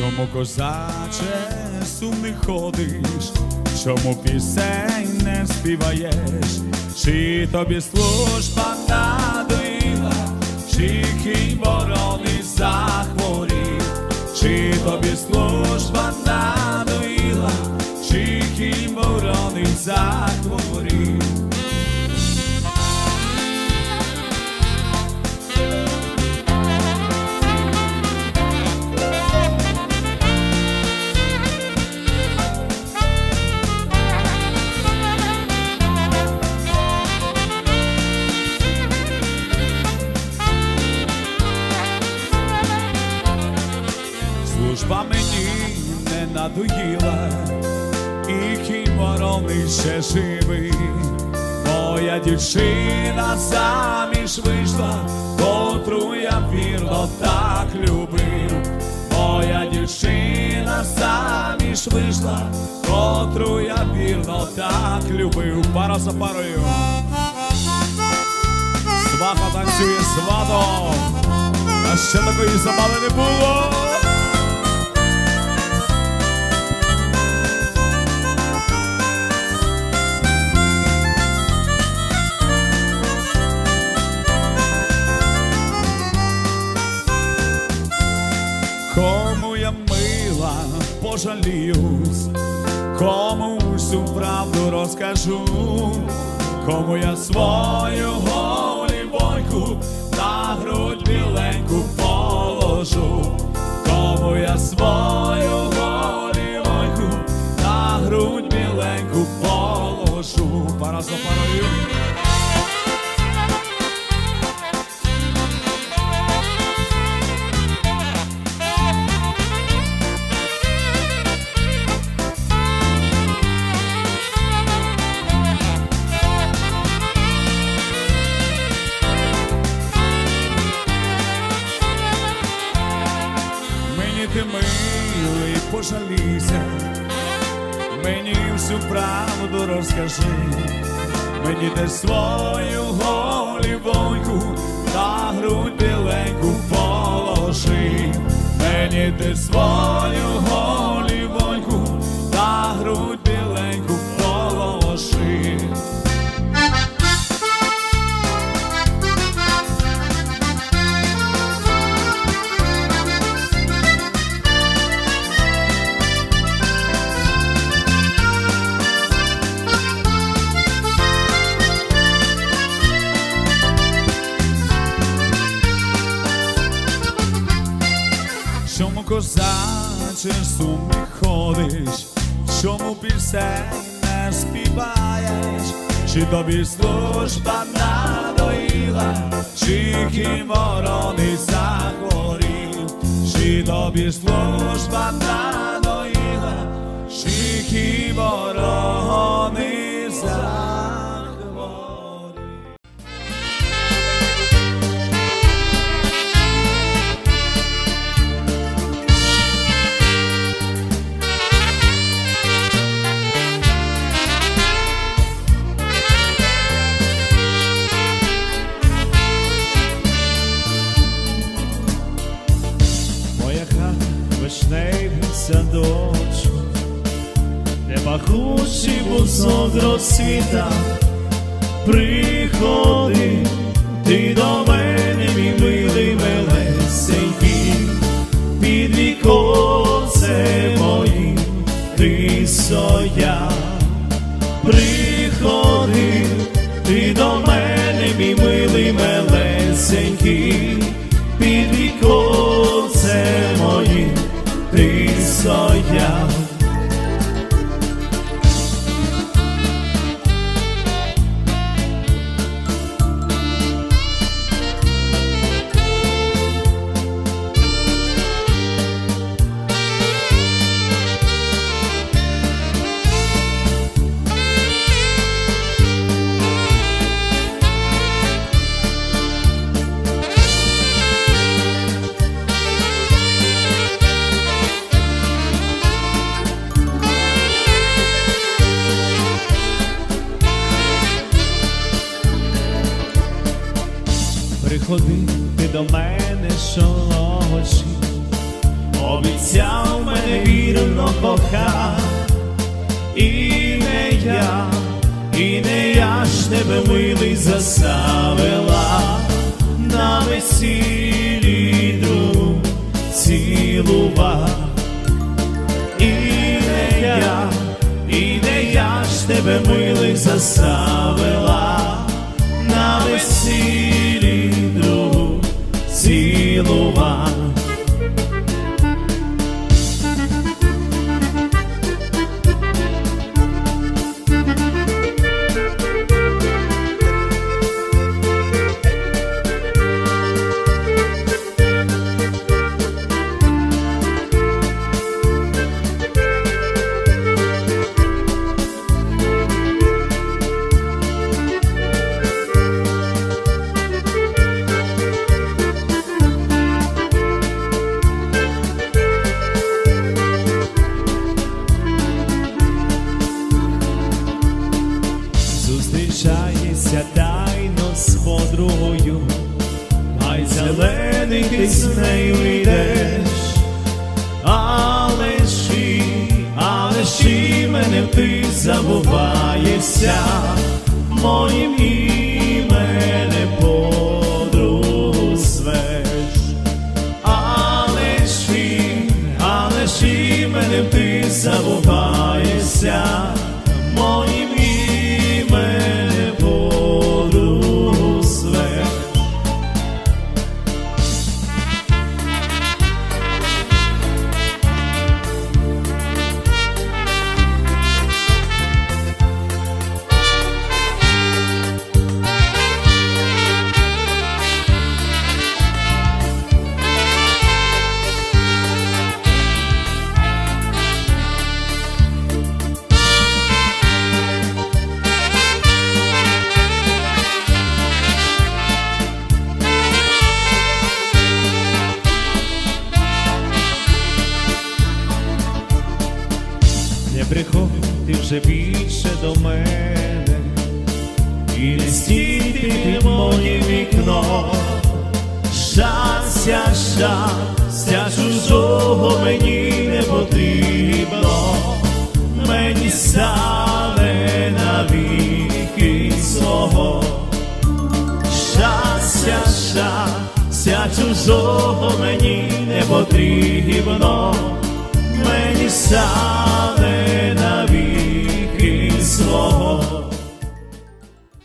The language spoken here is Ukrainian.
Чому козаче сумний ходиш, чому пісень не співаєш, чи тобі служба надоїла, чи кінь ворони захворів, чи тобі служба надоїла, чи кінь ворони захворів. Надоїла, і кінь вороний ще живий. Моя дівчина заміж вийшла, котру я вірно так любив. Моя дівчина заміж вийшла, котру я вірно так любив. Пара за парою. Сваха танцює сватом, а ще такої забави не було. Пожаліюсь, кому всю правду розкажу, кому я свою голівоньку на грудь біленьку положу, кому я свою голівоньку на грудь біленьку положу. Пара за парою. Пожалійся, мені всю правду розкажи, мені де свою голівоньку на грудь біленьку положи, мені де свою голівоньку Чому козаче сумний ходиш, чому пісень не співаєш, чи тобі служба надоїла, чи кінь ворони захворів, чи тобі служба надоїла, чи кінь ворони захворів. Де пахучий бузок Приходи ти до мене щоночі, обіцяв мене вірно кохав, і не я, і не я ж тебе милий заставила. На весіллі друг цілував. І не я, і не я ж тебе милих заставила Зустрічаєшся тайно з подругою, Май зелений ти з нею йдеш, але ж але ж мене ти забуваєшся, моїм вже більше до мене, і не стій ти під моє вікно, щастя, щастя чужого мені не потрібно, мені стане навіки свого. Щастя, щастя чужого мені не потрібно, мені сам